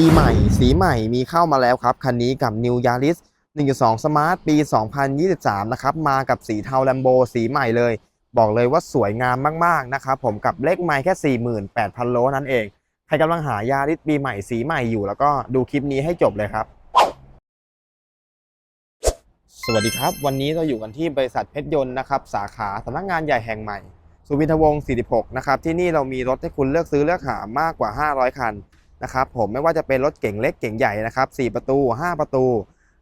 ปีใหม่สีใหม่มีเข้ามาแล้วครับ คันนี้กับ New Yaris 1.2 Smart ปี 2023 นะครับ มากับสีเทา Lambo สีใหม่เลย บอกเลยว่าสวยงามมากๆนะครับผมกับเลขไมล์แค่ 48,000 โลนั่นเอง ใครกำลังหายาริสปีใหม่สีใหม่อยู่ แล้วก็ดูคลิปนี้ให้จบเลยครับ สวัสดีครับ วันนี้เราอยู่กันที่บริษัทเพชรยนต์นะครับ สาขาสำนักงานใหญ่แห่งใหม่ สุวินทวงศ์ 46 นะครับ ที่นี่เรามีรถให้คุณเลือกซื้อเลือกหามากกว่า 500 คัน นะครับผมไม่ว่าจะเป็นรถเก่งเล็กเก่งใหญ่นะครับ4ประตู 5 ประตู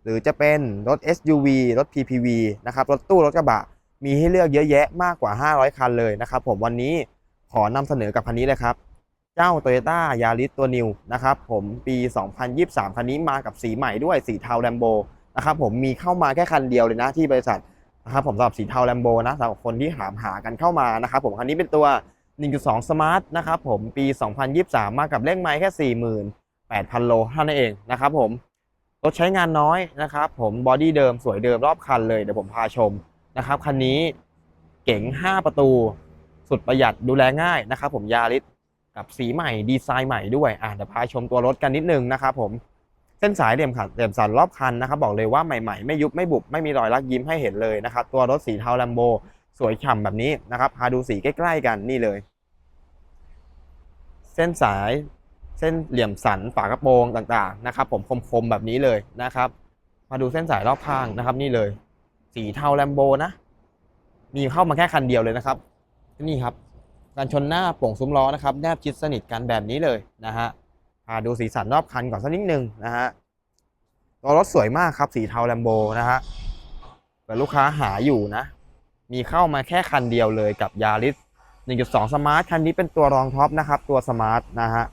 หรือจะเป็นรถ SUV รถ PPV นะครับรถตู้รถกระบะ มีให้เลือกเยอะแยะมากกว่า 500 คันเลยนะครับผมวันนี้ขอนำเสนอกับคันนี้เลยครับ เจ้า Toyota Yaris ตัว New นะครับผมปี 2023 คันนี้มากับสีใหม่ด้วยสีเทา Lambo นะครับผมมีเข้ามาแค่คันเดียวเลยนะที่บริษัทนะครับผมสำหรับสีเทา Lambo นะสำหรับคนที่หามหากันเข้ามานะครับผมคันนี้เป็นตัว 1.2 Smart นะครับผมปี 2023 มากับเลขไมล์แค่ 48,000 โลเท่านั้นเองนะครับผมรถใช้งานน้อยนะครับผมบอดี้เดิมสวยเดิมรอบคันเลยเดี๋ยวผมพาชมนะครับคันนี้เก๋ง 5 ประตู สุดประหยัดดูแลง่ายนะครับผมยาริสกับสีใหม่ดีไซน์ใหม่ด้วยอะเดี๋ยวพาชมตัวรถกันนิดนึงนะครับผมเส้นสายเหลี่ยมขัดเหลี่ยมสันรอบคันนะครับบอกเลยว่าใหม่ๆ ไม่ยุบไม่บุบไม่มีรอยลักยิ้มให้เห็นเลยนะครับตัวรถสีเทาแลมโบ สวยฉ่ำแบบนี้นะครับพาดูสีใกล้ ๆ กันนี่เลย เส้นสายเส้นเหลี่ยมสันฝากระโปรงต่างๆนะครับ ผมคมๆแบบนี้เลยนะครับ มาดูเส้นสายรอบข้างนะครับ นี่เลย สีเทาแลมโบนะมีเข้ามาแค่คันเดียวเลยนะครับนี่ครับการชนหน้าโป่งซุ้มล้อนะครับแนบชิดสนิทกันแบบนี้เลยนะฮะพาดูสีสันรอบคันก่อนสักนิดนึงนะฮะตัวรถสวยมากครับสีเทาแลมโบนะฮะแต่ลูกค้าหาอยู่นะ มีเข้ามาแค่คันเดียวเลยกับยาริส1.2สมาร์ทคันนี้เป็นตัวรองท็อปนะครับ ตัวสมาร์ทนะฮะ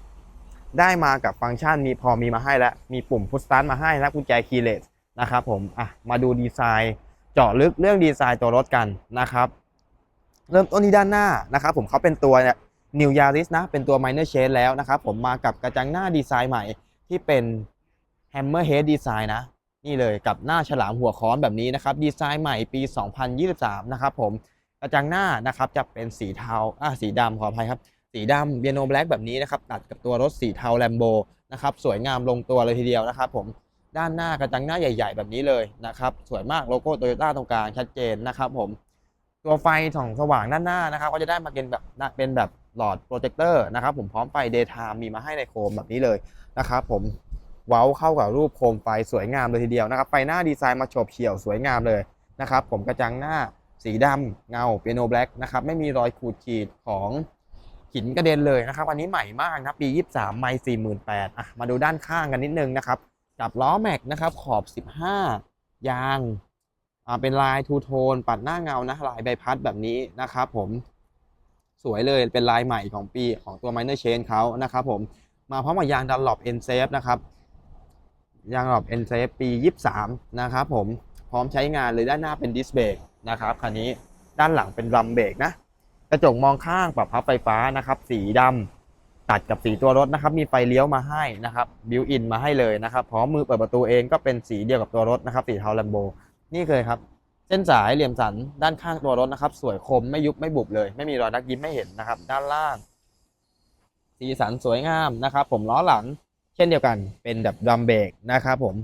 ได้มากับฟังก์ชันมีพอมีมาให้แล้ว มีปุ่มพุชสตาร์ทมาให้และกุญแจคีย์เลสนะครับผม อะ มาดูดีไซน์เจาะลึกเรื่องดีไซน์ตัวรถกันนะครับ เริ่มต้นที่ด้านหน้านะครับผมเขาเป็นตัวเนี่ย New Yaris นะ เป็นตัว Minor Change แล้วนะครับผมมากับกระจังหน้าดีไซน์ใหม่ที่เป็น Hammerhead Design นะ นี่เลยกับหน้าฉลามหัวค้อนแบบนี้นะครับดีไซน์ใหม่ปี 2023 นะครับผมกระจังหน้านะครับจะเป็นสีเทาอะสีดำขออภัยครับ สีดำเบียโนแบล็กแบบนี้นะครับตัดกับตัวรถสีเทาแลมโบนะครับสวยงามลงตัวเลยทีเดียวนะครับผมด้านหน้ากระจังหน้าใหญ่ ๆ แบบนี้เลยนะครับสวยมากโลโก้โตโยต้าตรงกลางชัดเจนนะครับผมตัวไฟส่องสว่างด้านหน้านะครับ ก็จะได้มาเป็นแบบเป็นแบบหลอดโปรเจคเตอร์นะครับผมพร้อมไฟ daytime มีมาให้ในโคมแบบนี้เลยนะครับผม เว้าเข้ากับรูปโคมไฟสวยงามเลยทีเดียวนะครับไฟหน้าดีไซน์มาโฉบเฉี่ยวสวยงามเลยนะครับผมกระจังหน้าสีดำเงาเปียโนแบล็กนะครับไม่มีรอยขูดขีดของหินกระเด็นเลยนะครับอันนี้ใหม่มากนะปี 23 ไม่48,000อะมาดูด้านข้างกันนิดนึงนะครับกับล้อแม็กนะครับขอบ 15 ยางอ่าเป็นลายทูโทนปัดหน้าเงานะลายใบพัดแบบนี้นะครับผมสวยเลยเป็นลายใหม่ของปีของตัว Minor Chain เขานะครับผมมาพร้อมกับยางดันหลบ N Safe นะครับ ยางหลบ N Safe ปี 23 นะครับผมพร้อมใช้งานเลยด้านหน้าเป็นดิสเบรกนะครับคันนี้ด้านหลังเป็นรัมเบรกนะ กระจกมองข้างปรับพับไฟฟ้านะครับ สีดำตัดกับสีตัวรถนะครับ มีไฟเลี้ยวมาให้นะครับบิวอินมาให้เลยนะครับพร้อมมือเปิดประตูเองก็เป็นสีเดียวกับตัวรถนะครับ สีเทาแลมโบนี่เลยครับ เส้นสายเหลี่ยมสันด้านข้างตัวรถนะครับ สวยคมไม่ยุบไม่บุบเลย ไม่มีรอยดักยิ้มไม่เห็นนะครับ ด้านล่าง สีสันสวยงามนะครับ ผมล้อหลัง เช่นเดียวกันเป็นแบบดัมเบรกนะครับผม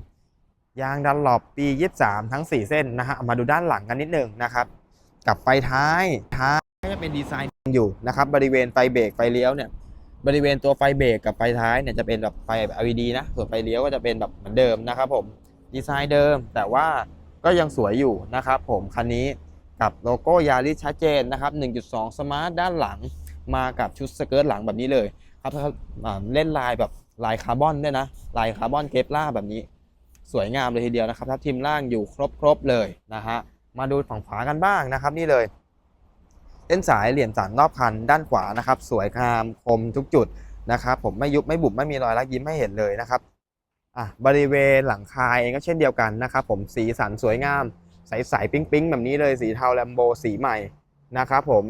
ยางดันหลบปี 23 ทั้ง 4 เส้นนะฮะมาดูด้านหลังกันนิดนึงนะครับ กับไฟท้ายท้ายก็จะเป็นดีไซน์อยู่นะครับบริเวณไฟเบรกไฟเลี้ยวเนี่ยบริเวณตัวไฟเบรกกับไฟท้ายเนี่ยจะเป็นแบบไฟแบบ LED นะส่วนไฟเลี้ยวก็จะเป็นแบบเหมือนเดิมนะครับผมดีไซน์เดิมแต่ว่าก็ยังสวยอยู่นะครับผมคันนี้กับโลโก้ยาริสชัดเจนนะครับ 1.2 สมาร์ทด้านหลังมากับชุดสเกิร์ตหลังแบบนี้เลย ครับเล่นลายแบบ ลายคาร์บอนด้วยนะ ลายคาร์บอนเคปล่าแบบนี้ สวยงามเลยทีเดียวนะครับถ้าทีมล่างอยู่ครบๆเลยนะฮะ มาดูฝั่งขวากันบ้างนะครับ นี่เลยเส้นสายเหลี่ยมสันรอบคันด้านขวานะครับ สวยงามคมทุกจุดนะครับ ผมไม่ยุบไม่บุบไม่มีรอยลักยิ้มให้เห็นเลยนะครับอะบริเวณหลังคาเองก็เช่นเดียวกันนะครับ ผมสีสันสวยงามใสๆปิ๊งๆแบบนี้เลยสีเทาแลมโบสีใหม่นะครับผม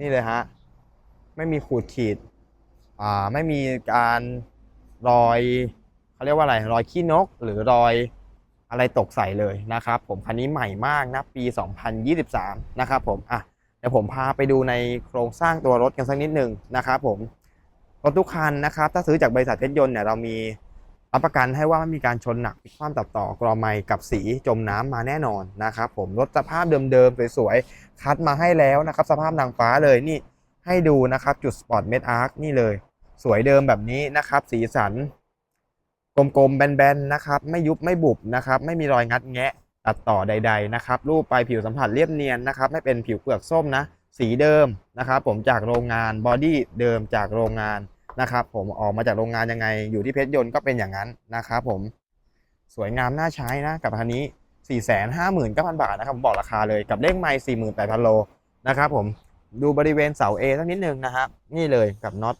นี่เลยฮะไม่มีขูดขีดอ่าไม่มีการ รอยเขาเรียกว่าอะไรรอยขี้นก หรือรอยอะไรตกใส่เลยนะครับผมคันนี้ใหม่มากนะปี 2023 นะครับผมอะเดี๋ยวผมพาไปดูในโครงสร้างตัวรถกันสักนิดหนึ่งนะครับผมรถทุกคันนะครับถ้าซื้อจากบริษัทเพชรยนต์เนี่ยเรามีรับประกันให้ว่าไม่มีการชนหนักพลิกคว่ำตัดต่อกรอไมกับสีจมน้ำมาแน่นอนนะครับผมรถสภาพเดิมๆสวยๆคัดมาให้แล้วนะครับสภาพนางฟ้าเลยนี่ให้ดูนะครับจุดสปอร์ตเมดอาร์คนี่เลย สวยเดิมแบบนี้นะครับ สีสัน กลมๆแบนๆนะครับ ไม่ยุบไม่บุบนะครับ ไม่มีรอยงัดแงะตัดต่อใด ๆ นะครับ รูปปลายผิวสัมผัสเรียบเนียนนะครับ ไม่เป็นผิวเปลือกส้มนะ สีเดิมนะครับ ผมจากโรงงานบอดี้เดิมจากโรงงานนะครับ ผมออกมาจากโรงงานยังไง อยู่ที่เพชรยนต์ก็เป็นอย่างนั้นนะครับ ผมสวยงามน่าใช้นะกับคันนี้ 4 5 9 0 0 0 บาทนะครับผมบอกราคาเลยกับเลขไมล์48,000โลนะครับผมดูบริเวณเสา A สักนิดนึงนะครับนี่เลยกับน็อต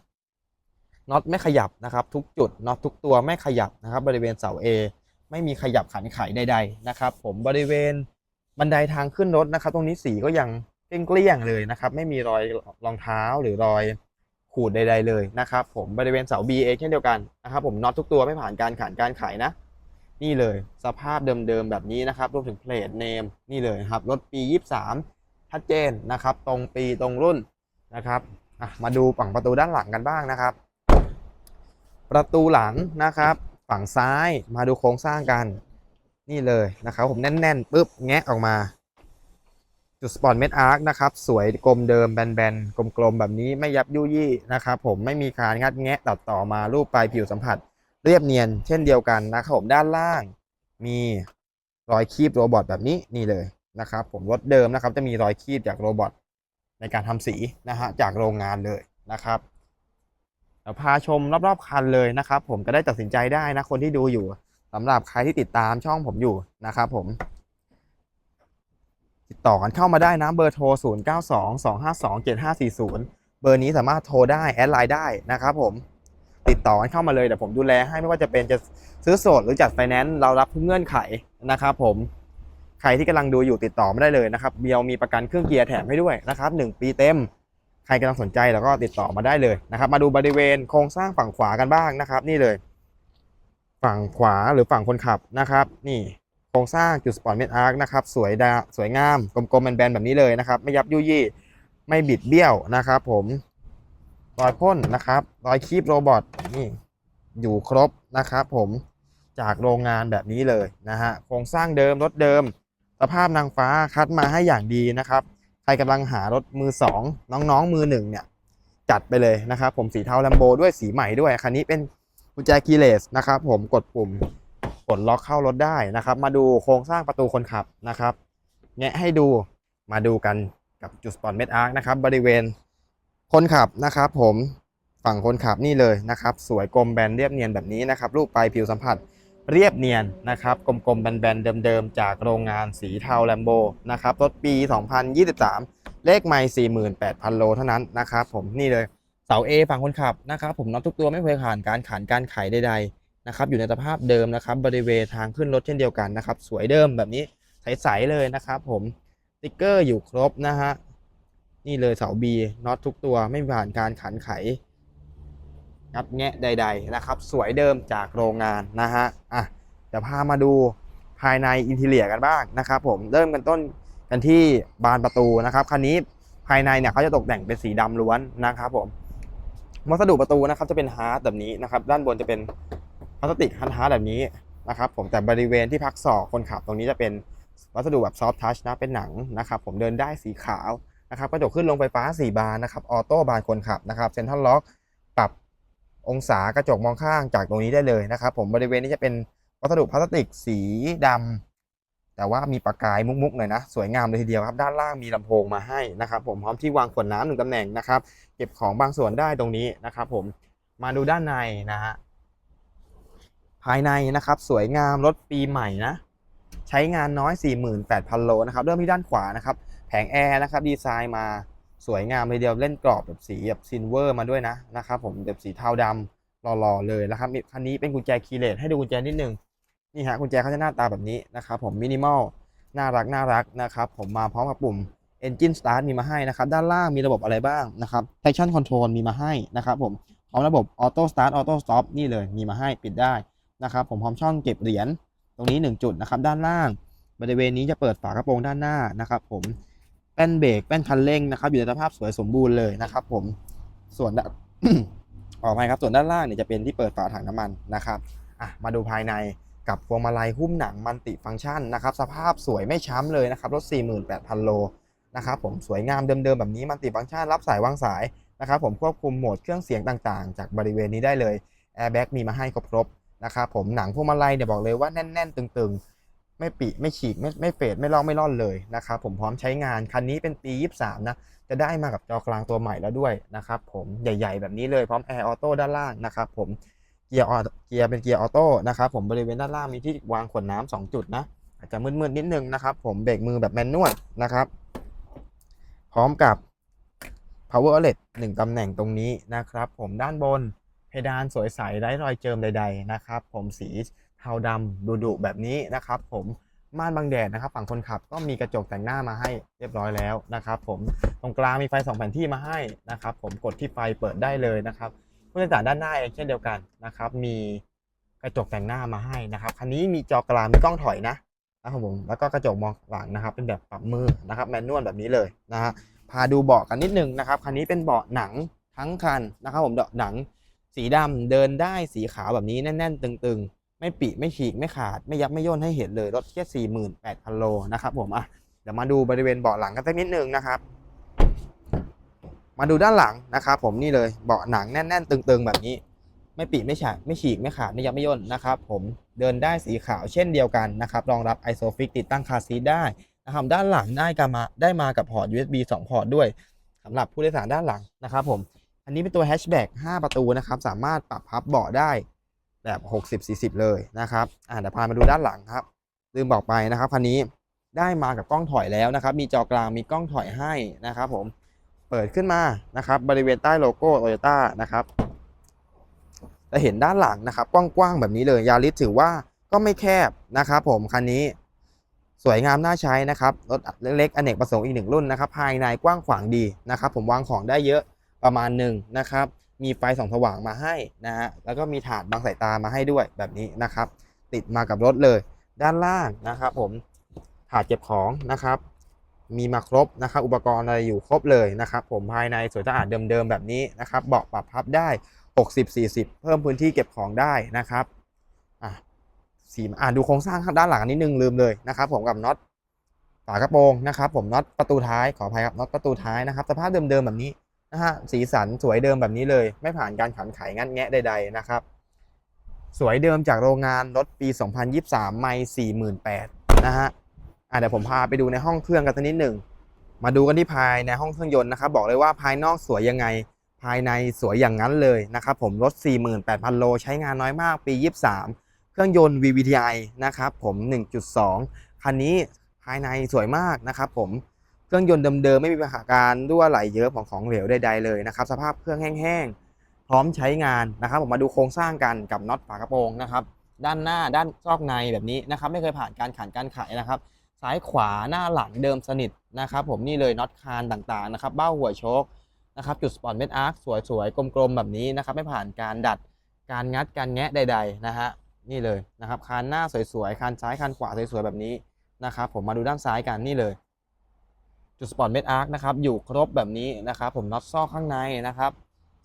น็อตไม่ขยับนะครับทุกจุดน็อตทุกตัวไม่ขยับนะครับ บริเวณเสา A ไม่มีขยับขันไขใดๆนะครับ ผมบริเวณบันไดทางขึ้นรถนะครับ ตรงนี้สีก็ยังเกลี้ยงเลยนะครับ ไม่มีรอยรองเท้าหรือรอยขูดใด ๆเลยนะครับ ผมบริเวณเสา B เองเช่นเดียวกันนะครับ ผมน็อตทุกตัวไม่ผ่านการขันการไขนะ นี่เลยสภาพเดิมๆแบบนี้นะครับรวมถึงเพลทเนมนี่เลยครับรถปี 23ชัดเจนนะครับ ตรงปีตรงรุ่นนะครับมาดูฝั่งประตูด้านหลังกันบ้างนะครับ ประตูหลังนะครับ ฝั่งซ้ายมาดูโครงสร้างกัน นี่เลยนะครับ ผมแน่นๆปุ๊บแงะออกมา จุดสปอร์ตเมดอาร์คนะครับ สวยกลมเดิมแบนๆกลมๆแบบนี้ไม่ยับยุยี่นะครับ ผมไม่มีการงัดแงะตัดต่อมารูปปลายผิวสัมผัส เรียบเนียน เช่นเดียวกันนะครับผมด้านล่างมีรอยคีบโรบอทแบบนี้นี่เลยนะครับ ผมรถเดิมนะครับจะมีรอยคีบจากโรบอทในการทำสีนะฮะจากโรงงานเลยนะครับ ดี๋ยวพาชมรอบๆคันเลยนะครับ ผมก็ได้ตัดสินใจได้นะคนที่ดูอยู่สำหรับใครที่ติดตามช่องผมอยู่นะครับผม ติดต่อกันเข้ามาได้นะเบอร์โทร 0 9 2 2 5 2 7 5 4 0 เบอร์นี้สามารถโทรได้แอดไลน์ได้นะครับผมติดต่อกันเข้ามาเลยเดี๋ยวผมดูแลให้ไม่ว่าจะเป็นจะซื้อสดหรือจัดไฟแนนซ์เรารับทุกเงื่อนไขนะครับผมใครที่กำลังดูอยู่ติดต่อไม่ได้เลยนะครับเบียวมีประกันเครื่องเกียร์แถมให้ด้วยนะครับหนึ่งปีเต็ม ใครกำลังสนใจแล้วก็ติดต่อมาได้เลยนะครับ มาดูบริเวณโครงสร้างฝั่งขวากันบ้างนะครับ นี่เลย ฝั่งขวาหรือฝั่งคนขับนะครับ นี่โครงสร้างจุดสปอร์ตเมดอาร์คนะครับสวยดาสวยงามกลมๆแบนๆแบบนี้เลยนะครับ ไม่ยับยุยี่ไม่บิดเบี้ยวนะครับ ผมรอยพ่นนะครับรอยคีบโรบอทนี่อยู่ครบนะครับ ผมจากโรงงานแบบนี้เลยนะฮะโครงสร้างเดิมรถเดิม สภาพนางฟ้าคัดมาให้อย่างดีนะครับ ใครกำลังหารถมือสองน้องๆมือหนึ่งเนี่ยจัดไปเลยนะครับผมสีเทาแลมโบด้วยสีใหม่ด้วยคันนี้เป็นกุญแจคีย์เลสนะครับผมกดปุ่มกดล็อกเข้ารถได้นะครับ มาดูโครงสร้างประตูคนขับนะครับแงะให้ดูมาดูกันกับจุดสปอร์ตเมดอาร์คนะครับบริเวณคนขับนะครับผมฝั่งคนขับนี่เลยนะครับ สวยกลมแบนเรียบเนียนแบบนี้นะครับรูปปลายผิวสัมผัส เรียบเนียนนะครับกลมๆแบนๆเดิมๆ จากโรงงานสีเทาแลมโบนะครับรถปี 2023 เลขไม่48,000 โลเท่านั้นนะครับผมนี่เลยเสา A ฝั่งคนขับนะครับผมน็อตทุกตัวไม่เคยผ่านการขันการไขใดๆนะครับอยู่ในสภาพเดิมนะครับบริเวณทางขึ้นรถเช่นเดียวกันนะครับสวยเดิมแบบนี้ใสๆเลยนะครับผมสติ๊กเกอร์อยู่ครบนะฮะนี่เลยเสา B น็อตทุกตัวไม่ผ่านการขันไข งัดแงะใด ๆนะครับ สวยเดิมจากโรงงานนะฮะอะเดี๋ยวพามาดูภายในอินทีเลียกันบ้างนะครับ ผมเริ่มกันต้นกันที่บานประตูนะครับคันนี้ภายในเนี่ยเขาจะตกแต่งเป็นสีดำล้วนนะครับ ผมวัสดุประตูนะครับจะเป็นฮาร์ดแบบนี้นะครับ ด้านบนจะเป็นพลาสติกฮาร์ดแบบนี้นะครับ ผมแต่บริเวณที่พักศอกคนขับตรงนี้จะเป็นวัสดุแบบซอฟทัชนะเป็นหนังนะครับ ผมเดินได้สีขาวนะครับกระจกขึ้นลงไฟฟ้า 4 บานนะครับออโต้บานคนขับนะครับเซ็นทรัลล็อก องศากระจกมองข้างจากตรงนี้ได้เลยนะครับ ผมบริเวณนี้จะเป็นวัสดุพลาสติกสีดำแต่ว่ามีประกายมุกๆหน่อยนะสวยงามเลยทีเดียวครับด้านล่างมีลำโพงมาให้นะครับ ผมพร้อมที่วางขวดน้ำหนึ่งตำแหน่งนะครับ เก็บของบางส่วนได้ตรงนี้นะครับ ผมมาดูด้านในนะฮะภายในนะครับสวยงามรถปีใหม่นะ ใช้งานน้อย 48,000 โลนะครับเริ่มที่ด้านขวานะครับ แผงแอร์นะครับดีไซน์มา สวยงามเลยเดียวเล่นกรอบแบบสีแบบซิลเวอร์มาด้วยนะนะครับผมแบบสีเทาดำหล่อๆเลยนะครับมีคันนี้เป็นกุญแจคีเลสให้ดูกุญแจนิดนึงนี่ฮะกุญแจเขาจะหน้าตาแบบนี้นะครับผมมินิมอลน่ารักน่ารักนะครับผมมาพร้อมกับปุ่ม Engine Start มีมาให้นะครับด้านล่างมีระบบอะไรบ้างนะครับ Traction Control มีมาให้นะครับผมพร้อมระบบ Auto Start Auto Stop นี่เลยมีมาให้ปิดได้นะครับผมพร้อมช่องเก็บเหรียญตรงนี้ 1 จุดนะครับด้านล่างบริเวณนี้จะเปิดฝากระโปรงด้านหน้านะครับผม แป้นเบรกแป้นคันเร่งนะครับอยู่ในสภาพสวยสมบูรณ์เลยนะครับ ผมส่วนด้านออภัยครับส่วนด้านล่างเนี่ยจะเป็นที่เปิดฝาถังน้ำมันนะครับอะมาดูภายในกับพวงมาลัยหุ้มหนังมันติฟังก์ชันนะครับ สภาพสวยไม่ช้ำเลยนะครับรถ 48,000 โลนะครับผมสวยงามเดิมๆแบบนี้มันติฟังก์ชันรับสายวางสายนะครับผมควบคุมโหมดเครื่องเสียงต่างๆ จากบริเวณนี้ได้เลยแอร์แบ็กมีมาให้ครบๆนะครับผมหนังพวงมาลัยเนี่ยบอกเลยว่าแน่นๆ ตึงๆ ไม่ปิไม่ฉีกไม่ไม่เฟดไม่ลอกไม่ล่อนเลยนะครับผมพร้อมใช้งานคันนี้เป็นปี 23 นะจะได้มากับจอกลางตัวใหม่แล้วด้วยนะครับผมใหญ่ ๆ แบบนี้เลยพร้อมแอร์ออโต้ด้านล่างนะครับผมเกียร์ออเกียร์เป็นเกียร์ออโต้นะครับผมบริเวณด้านล่างมีที่วางขวดน้ำสองจุดนะอาจจะมืดๆนิดนึงนะครับผมเบรกมือแบบแมนนวลนะครับพร้อมกับ power outlet หนึ่งตำแหน่งตรงนี้นะครับผมด้านบนเพดานสวยใสไร้รอยเจิมใด ๆ นะครับผมสี เทาดำดุๆแบบนี้นะครับ ผมม่านบังแดดนะครับ ฝั่งคนขับก็มีกระจกแต่งหน้ามาให้เรียบร้อยแล้วนะครับผมตรงกลางมีไฟสองแผ่นที่มาให้นะครับ ผมกดที่ไฟเปิดได้เลยนะครับผู้โดยสารด้านหน้าเองเช่นเดียวกันนะครับ มีกระจกแต่งหน้ามาให้นะครับคันนี้มีจอกลางมีกล้องถอยนะนะครับผมแล้วก็กระจกมองหลังนะครับ เป็นแบบปรับมือนะครับแมนนวลแบบนี้เลยนะฮะพาดูเบาะกันนิดนึงนะครับคันนี้เป็นเบาะหนังทั้งคันนะครับ ผมเบาะหนังสีดำเดินได้สีขาวแบบนี้แน่น ๆ ตึงๆ ไม่ปิไม่ฉีกไม่ขาดไม่ยับไม่ย่นให้เห็นเลยรถแค่สี่หมื่นแปดพันโลนะครับผมอะเดี๋ยวมาดูบริเวณเบาะหลังกันสักนิดนึงนะครับ มาดูด้านหลังนะครับผมนี่เลยเบาะหนังแน่นๆ ตึงๆ แบบนี้ ไม่ปิไม่ฉาดไม่ฉีกไม่ขาดไม่ยับไม่ย่นนะครับผมเดินได้สีขาวเช่นเดียวกันนะครับรองรับ ISOFIX ติดตั้งคาซีได้นะครับด้านหลังได้กับมาได้มากับพอร์ต USB 2 พอร์ตด้วยสำหรับผู้โดยสารด้านหลังนะครับผมอันนี้เป็นตัวแฮชแบ็ก5ประตูนะครับสามารถปรับพับเบาะได้ แบบ 60 40 เลยนะครับอ่าเดี๋ยวพามาดูด้านหลังครับ ลืมบอกไปนะครับคันนี้ได้มากับกล้องถอยแล้วนะครับ มีจอกลางมีกล้องถอยให้นะครับผมเปิดขึ้นมานะครับบริเวณใต้โลโก้โตโยต้านะครับจะเห็นด้านหลังนะครับกว้างๆแบบนี้เลยยาริสถือว่าก็ไม่แคบนะครับผมคันนี้สวยงามน่าใช้นะครับรถเล็กๆอเนกประสงค์อีกหนึ่งรุ่นนะครับ ภายในกว้างขวางดีนะครับ ผมวางของได้เยอะประมาณหนึ่งนะครับ มีไฟส่องสว่างมาให้นะฮะแล้วก็มีถาดบังสายตามาให้ด้วยแบบนี้นะครับ ติดมากับรถเลย ด้านล่างนะครับ ผมถาดเก็บของนะครับ มีมาครบนะครับ อุปกรณ์อะไรอยู่ครบเลยนะครับ ผมภายในสวยสะอาดเดิมๆแบบนี้นะครับเบาะปรับพับได้ 60-40 เพิ่มพื้นที่เก็บของได้นะครับอะสีอ่าดูโครงสร้างข้างด้านหลังนิดนึงลืมเลยนะครับ ผมกับน็อตฝากระโปรงนะครับ ผมน็อตประตูท้ายขออภัยครับน็อตประตูท้ายนะครับ สภาพเดิมๆแบบนี้ นะฮะสีสันสวยเดิมแบบนี้เลย ไม่ผ่านการขันไขงัดแงะใดๆนะครับ สวยเดิมจากโรงงานรถปี 2023 ไม่ 48,000นะฮะอ่าเดี๋ยวผมพาไปดูในห้องเครื่องกันสักนิดหนึ่งมาดูกันที่ภายในห้องเครื่องยนต์นะครับ บอกเลยว่าภายนอกสวยยังไง ภายในสวยอย่างนั้นเลยนะครับผมรถ 48,000 โลใช้งานน้อยมากปี 23 เครื่องยนต์ VVTi นะครับผม 1.2 คันนี้ภายในสวยมากนะครับผม เครื่องยนต์เดิมๆไม่มีปัญหาการรั่วไหลเยอะของของเหลวใดๆเลยนะครับสภาพเครื่องแห้งๆพร้อมใช้งานนะครับ ผมมาดูโครงสร้างกันกับน็อตฝากระโปรงนะครับ ด้านหน้าด้านซอกในแบบนี้นะครับ ไม่เคยผ่านการขันการไขนะครับ ซ้ายขวาหน้าหลังเดิมสนิทนะครับ ผมนี่เลยน็อตคานต่างๆนะครับ เบ้าหัวโชคนะครับจุดสปอร์ตเม็ดอาร์คสวยๆกลมๆแบบนี้นะครับ ไม่ผ่านการดัดการงัดการแงะใด ๆ นะฮะนี่เลยนะครับคานหน้าสวยๆคานซ้ายคานขวาสวยๆแบบนี้นะครับ ผมมาดูด้านซ้ายกันนี่เลย จุดสปอร์ตเม็ดอาร์คนะครับอยู่ครบแบบนี้นะครับผมน็อตซอกข้างในนะครับ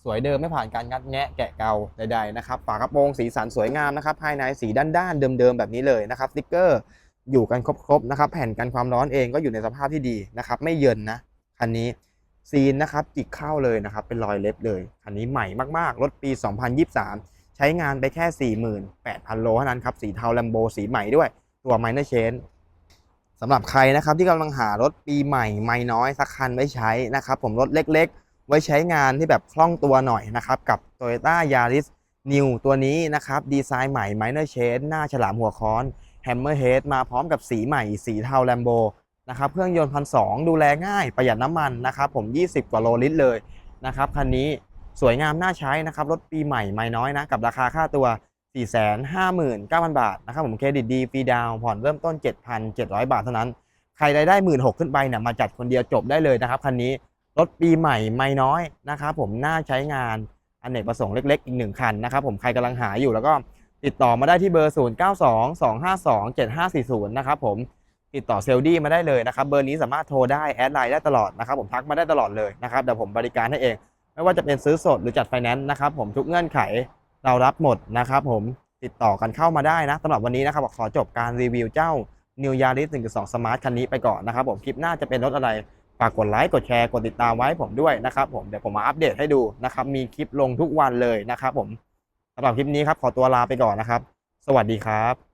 สวยเดิมไม่ผ่านการงัดแงะแกะเกาใดๆนะครับฝากระโปรงสีสันสวยงามนะครับภายในสีด้านๆเดิมๆแบบนี้เลยนะครับสติ๊กเกอร์อยู่กันครบๆนะครับแผ่นกันความร้อนเองก็อยู่ในสภาพที่ดีนะครับไม่เยินนะคันนี้ซีนนะครับจิกเข้าเลยนะครับเป็นรอยเล็บเลยคันนี้ใหม่มากๆรถปี 2023 ใช้งานไปแค่ 48,000โลเท่านั้นครับสีเทาแลมโบสีใหม่ด้วยตัวไมเนอร์เชน สำหรับใครนะครับที่กำลังหารถปีใหม่ไม่น้อยสักคันไว้ใช้นะครับ ผมรถเล็กๆ ไว้ใช้งานที่แบบคล่องตัวหน่อยนะครับ กับ Toyota Yaris New ตัวนี้นะครับ ดีไซน์ใหม่ Minor Change หน้าฉลามหัวค้อน Hammerhead มาพร้อมกับสีใหม่ สีเทาแลมโบนะครับเครื่องยนต์พันสดูแลง่ายประหยัดน้ำมันนะครับ ผม 20 กว่าโลลิตรเลยนะครับคันนี้สวยงามน่าใช้นะครับรถปีใหม่ไม่น้อยนะกับราคาค่าตัว 459,000 บาทนะครับผมเครดิตดีฟรีดาวผ่อนเริ่มต้น 7,700 บาทเท่านั้น ใครรายได้ 16,000ขึ้นไปเนี่ยมาจัดคนเดียวจบได้เลยนะครับคันนี้รถปีใหม่ไม่น้อยนะครับผมน่าใช้งานอนเนกประสงค์เล็กๆ อีกหนึ่งคันนะครับผมใครกำลังหาอยู่แล้วก็ติดต่อมาได้ที่เบอร์ 0922527540 นะครับผมติดต่อเซลดี้มาได้เลยนะครับเบอร์นี้สามารถโทรได้แอดไลน์ได้ตลอดนะครับผมทักมาได้ตลอดเลยนะครับเดี๋ยวผมบริการให้เอง ไม่ว่าจะเป็นซื้อสดหรือจัดไฟแนนซ์นะครับผมทุกเงื่อนไข เรารับหมดนะครับผมติดต่อกันเข้ามาได้นะสำหรับวันนี้นะครับขอจบการรีวิวเจ้า New Yaris 1.2 Smart คันนี้ไปก่อนนะครับผมคลิปหน้าจะเป็นรถอะไรฝากกดไลค์กดแชร์กดติดตามไว้ผมด้วยนะครับผมเดี๋ยวผมมาอัปเดตให้ดูนะครับมีคลิปลงทุกวันเลยนะครับผมสำหรับคลิปนี้ครับขอตัวลาไปก่อนนะครับ สวัสดีครับ